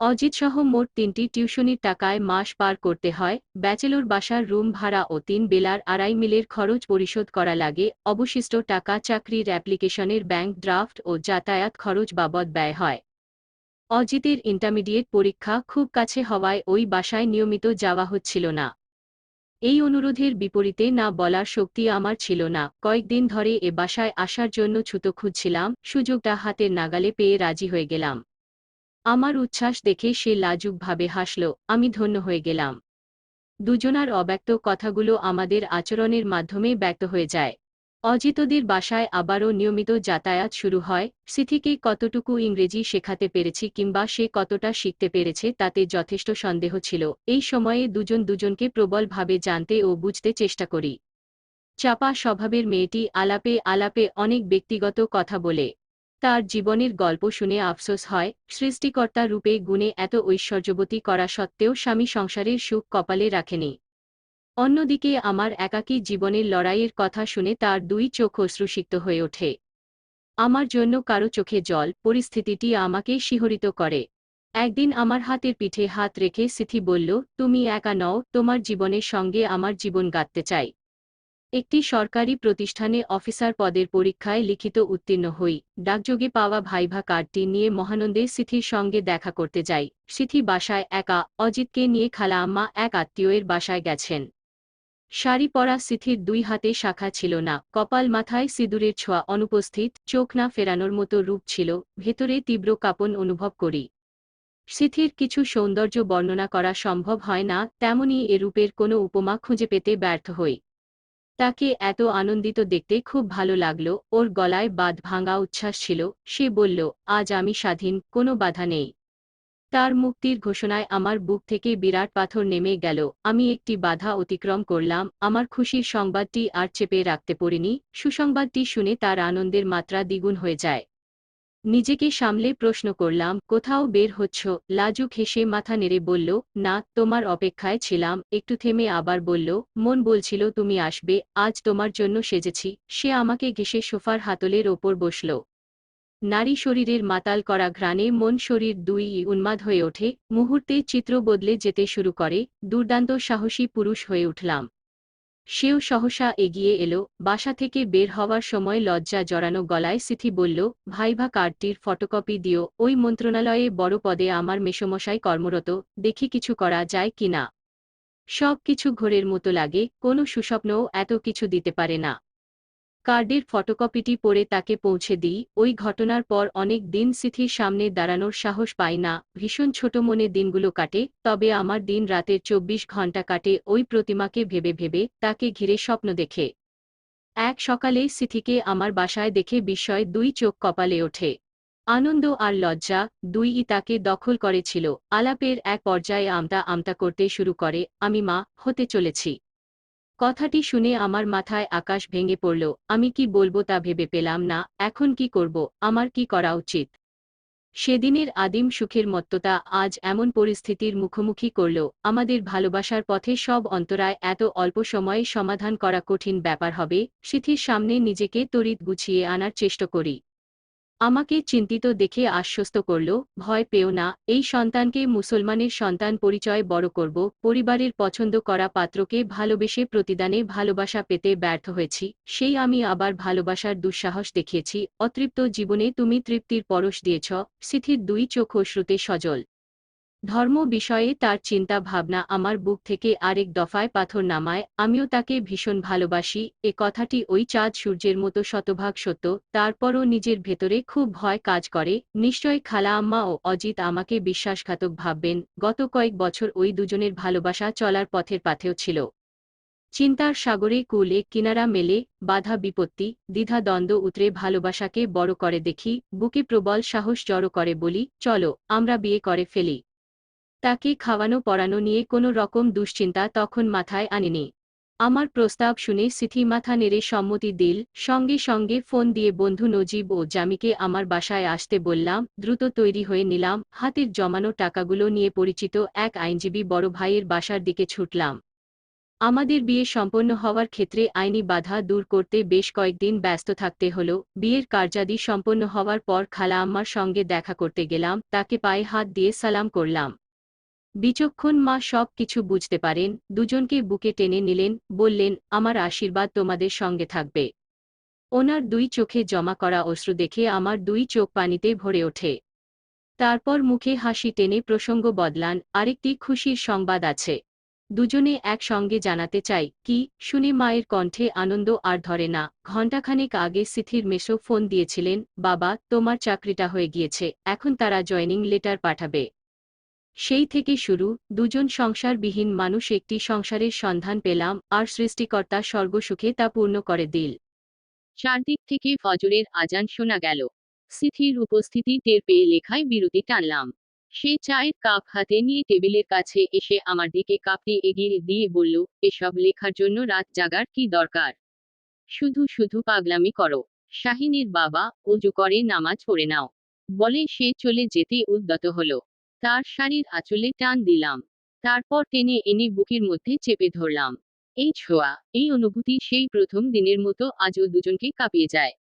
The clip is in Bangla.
অজিতসহ মোট তিনটি টিউশনির টাকায় মাস পার করতে হয়, ব্যাচেলর বাসার রুম ভাড়া ও তিন বেলার আড়াই মিলের খরচ পরিশোধ করা লাগে, অবশিষ্ট টাকা চাকরির অ্যাপ্লিকেশনের ব্যাংক ড্রাফট ও যাতায়াত খরচ বাবদ ব্যয় হয়। অজিতের ইন্টারমিডিয়েট পরীক্ষা খুব কাছে হওয়ায় ওই বাসায় নিয়মিত যাওয়া হচ্ছিল না। এই অনুরোধের বিপরীতে না বলার শক্তি আমার ছিল না, কয়েকদিন ধরে এ বাসায় আসার জন্য ছুতো খুঁজছিলাম, সুযোগটা হাতের নাগালে পেয়ে রাজি হয়ে গেলাম। আমার উচ্ছ্বাস দেখে সে লাজুকভাবে হাসল, আমি ধন্য হয়ে গেলাম। দুজনার অব্যক্ত কথাগুলো আমাদের আচরণের মাধ্যমে ব্যক্ত হয়ে যায়। অজিতদের বাসায় আবারও নিয়মিত যাতায়াত শুরু হয়, সিথিকে কতটুকু ইংরেজি শেখাতে পেরেছি কিংবা সে কতটা শিখতে পেরেছে তাতে যথেষ্ট সন্দেহ ছিল। এই সময়ে দুজন দুজনকে প্রবলভাবে জানতে ও বুঝতে চেষ্টা করি। চাপা স্বভাবের মেয়েটি আলাপে আলাপে অনেক ব্যক্তিগত কথা বলে। তার জীবনের গল্প শুনে আফসোস হয়, সৃষ্টিকর্তা রূপে গুণে এত ঐশ্বর্যবতী করা সত্ত্বেও স্বামী সংসারের সুখ কপালে রাখেনি। অন্যদিকে আমার একাকী জীবনের লড়াইয়ের কথা শুনে তার দুই চোখ অশ্রুসিক্ত হয়ে ওঠে। আমার জন্য কারও চোখে জল, পরিস্থিতিটি আমাকে শিহরিত করে। একদিন আমার হাতের পিঠে হাত রেখে সিথি বলল, তুমি একা নও, তোমার জীবনের সঙ্গে আমার জীবন গাঁথতে চাই। একটি সরকারি প্রতিষ্ঠানে অফিসার পদের পরীক্ষায় লিখিত উত্তীর্ণ হই। ডাকযোগে পাওয়া ভাইভা কার্ডটি নিয়ে মহানন্দে সিথির সঙ্গে দেখা করতে যাই। সিথি বাসায় একা, অজিতকে নিয়ে খালা আম্মা এক আত্মীয়ের বাসায় গেছেন। শাড়ি পরা সিথির দুই হাতে শাখা ছিল না। কপাল মাথায় সিঁদুরের ছোঁয়া অনুপস্থিত, চোখ না ফেরানোর মতো রূপ ছিল, ভেতরে তীব্র কাপন অনুভব করি। সিথির কিছু সৌন্দর্য বর্ণনা করা সম্ভব হয় না, তেমনি এ রূপের কোনো উপমা খুঁজে পেতে ব্যর্থ হই। তাকে এত আনন্দিত দেখতে খুব ভালো লাগল, ওর গলায় বাদ ভাঙা উচ্ছ্বাস ছিল, সে বলল, আজ আমি স্বাধীন, কোনো বাধা নেই। তার মুক্তির ঘোষণায় আমার বুক থেকে বিরাট পাথর নেমে গেল, আমি একটি বাধা অতিক্রম করলাম, আমার খুশির সংবাদটি আর চেপে রাখতে পড়িনি, সুসংবাদটি শুনে তার আনন্দের মাত্রা দ্বিগুণ হয়ে যায়। নিজেকে সামলে প্রশ্ন করলাম, কোথাও বের হচ্ছ? লাজুক হেসে মাথা নেড়ে বলল, না, তোমার অপেক্ষায় ছিলাম। একটু থেমে আবার বলল, মন বলছিল তুমি আসবে, আজ তোমার জন্য সেজেছি। সে আমাকে ঘেসে সোফার হাতলের ওপর বসল। নারী শরীরের মাতাল করা ঘ্রাণে মন শরীর দুই উন্মাদ হয়ে ওঠে, মুহূর্তে চিত্র বদলে যেতে শুরু করে, দুর্দান্ত সাহসী পুরুষ হয়ে উঠলাম। সেও সহসা এগিয়ে এলো, বাসা থেকে বের হওয়ার সময় লজ্জা জড়ানো গলায় সিথি বলল ভাইভা কার্ডটির ফটোকপি দিও, ওই মন্ত্রণালয়ে বড় পদে আমার মেসমশাই কর্মরত, দেখি কিছু করা যায় কি না? সব কিছু ঘোরের মতো লাগে, কোনো সুস্বপ্নও এত কিছু দিতে পারে না। কার্ডের ফটোকপিটি পড়ে তাকে পৌঁছে দিই, ওই ঘটনার পর অনেক দিন সিথির সামনে দাঁড়ানোর সাহস পাই না, ভীষণ ছোট মনে দিনগুলো কাটে, তবে আমার দিন রাতের চব্বিশ ঘণ্টা কাটে, ওই প্রতিমাকে ভেবে ভেবে, তাকে ঘিরে স্বপ্ন দেখে। এক সকালে সিথিকে আমার বাসায় দেখে বিস্ময় দুই চোখ কপালে ওঠে। আনন্দ আর লজ্জা দুইই তাকে দখল করেছিল, আলাপের এক পর্যায়ে আমতা আমতা করতে শুরু করে, আমি মা, হতে চলেছি। কথাটি শুনে আমার মাথায় আকাশ ভেঙে পড়ল। আমি কি বলব তা ভেবে পেলাম না, এখন কি করব, আমার কি করা উচিত? সেদিনের আদিম সুখের মত্ততা আজ এমন পরিস্থিতির মুখোমুখি করল, আমাদের ভালোবাসার পথে সব অন্তরায় এত অল্প সময়ে সমাধান করা কঠিন ব্যাপার হবে, সিথির সামনে নিজেকে তড়িৎ গুছিয়ে আনার চেষ্টা করি। আমাকে চিন্তিত দেখে আশ্বস্ত করল, ভয় পেও না, এই সন্তানকে মুসলমানের সন্তান পরিচয় বড় করব, পরিবারের পছন্দ করা পাত্রকে ভালোবেসে প্রতিদানে ভালোবাসা পেতে ব্যর্থ হয়েছি, সেই আমি আবার ভালোবাসার দুঃসাহস দেখিয়েছি, অতৃপ্ত জীবনে তুমি তৃপ্তির পরশ দিয়েছ, সিথির দুই চোখ অশ্রুতে সজল। ধর্ম বিষয়ে তার চিন্তা ভাবনা আমার বুক থেকে আরেক দফায় পাথর নামায়, আমিও তাকে ভীষণ ভালোবাসি, এ কথাটি ওই চাঁদ সূর্যের মতো শতভাগ সত্য, তারপরও নিজের ভেতরে খুব ভয় কাজ করে, নিশ্চয় খালা আম্মা ও অজিত আমাকে বিশ্বাসঘাতক ভাববেন, গত কয়েক বছর ওই দুজনের ভালোবাসা চলার পথের পাথেও ছিল। চিন্তার সাগরে কুলে কিনারা মেলে, বাধা বিপত্তি, দ্বিধা দ্বন্দ্ব উতরে ভালোবাসাকে বড় করে দেখি, বুকে প্রবল সাহস জড়ো করে বলি, চলো, আমরা বিয়ে করে ফেলি। তাকে খাওয়ানো পড়ানো নিয়ে কোনো রকম দুশ্চিন্তা তখন মাথায় আনেনি। আমার প্রস্তাব শুনে সিথি মাথা নেড়ে সম্মতি দিল, সঙ্গে সঙ্গে ফোন দিয়ে বন্ধু নজিব ও জামিকে আমার বাসায় আসতে বললাম, দ্রুত তৈরি হয়ে নিলাম, হাতের জমানো টাকাগুলো নিয়ে পরিচিত এক আইনজীবী বড় ভাইয়ের বাসার দিকে ছুটলাম। আমাদের বিয়ে সম্পন্ন হওয়ার ক্ষেত্রে আইনি বাধা দূর করতে বেশ কয়েকদিন ব্যস্ত থাকতে হলো, বিয়ের কার্যাদি সম্পন্ন হওয়ার পর খালা আম্মার সঙ্গে দেখা করতে গেলাম, তাকে পায়ে হাত দিয়ে সালাম করলাম। বিচক্ষণ মা সব কিছু বুঝতে পারেন, দুজনকে বুকে টেনে নিলেন, বললেন, আমার আশীর্বাদ তোমাদের সঙ্গে থাকবে। ওনার দুই চোখে জমা করা অশ্রু দেখে আমার দুই চোখ পানিতে ভরে ওঠে। তারপর মুখে হাসি টেনে প্রসঙ্গ বদলান, আরেকটি খুশির সংবাদ আছে। দুজনে একসঙ্গে জানাতে চাই, কি, শুনে মায়ের কণ্ঠে আনন্দ আর ধরে না। ঘণ্টাখানেক আগে সিথির মেসো ফোন দিয়েছিলেন, বাবা, তোমার চাকরিটা হয়ে গিয়েছে, এখন তারা জয়নিং লেটার পাঠাবে। সেই থেকে শুরু, দুজন সংসারবিহীন মানুষ একটি সংসারের সন্ধান পেলাম, আর সৃষ্টিকর্তা স্বর্গসুখে তা পূর্ণ করে দিল। চারদিক থেকে ফজরের আজান শোনা গেল। সিথির উপস্থিতি টের পেয়ে লেখায় বিরতি টানলাম। সে চায়ের কাপ হাতে নিয়ে টেবিলের কাছে এসে আমার দিকে কাপটি এগিয়ে দিয়ে বলল, এসব লেখার জন্য রাত জাগার কি দরকার? শুধু শুধু পাগলামি করো। শাহিনীর বাবা অজু করে নামাজ পড়ে নাও। বলে সে চলে যেতে উদ্যত হলো। তার শাড়ির আঁচলে টান দিলাম। তারপর টেনে এনে বুকের মধ্যে চেপে ধরলাম। এই ছোঁয়া, এই অনুভূতি সেই প্রথম দিনের মতো আজও দুজনকে কাঁপিয়ে যায়।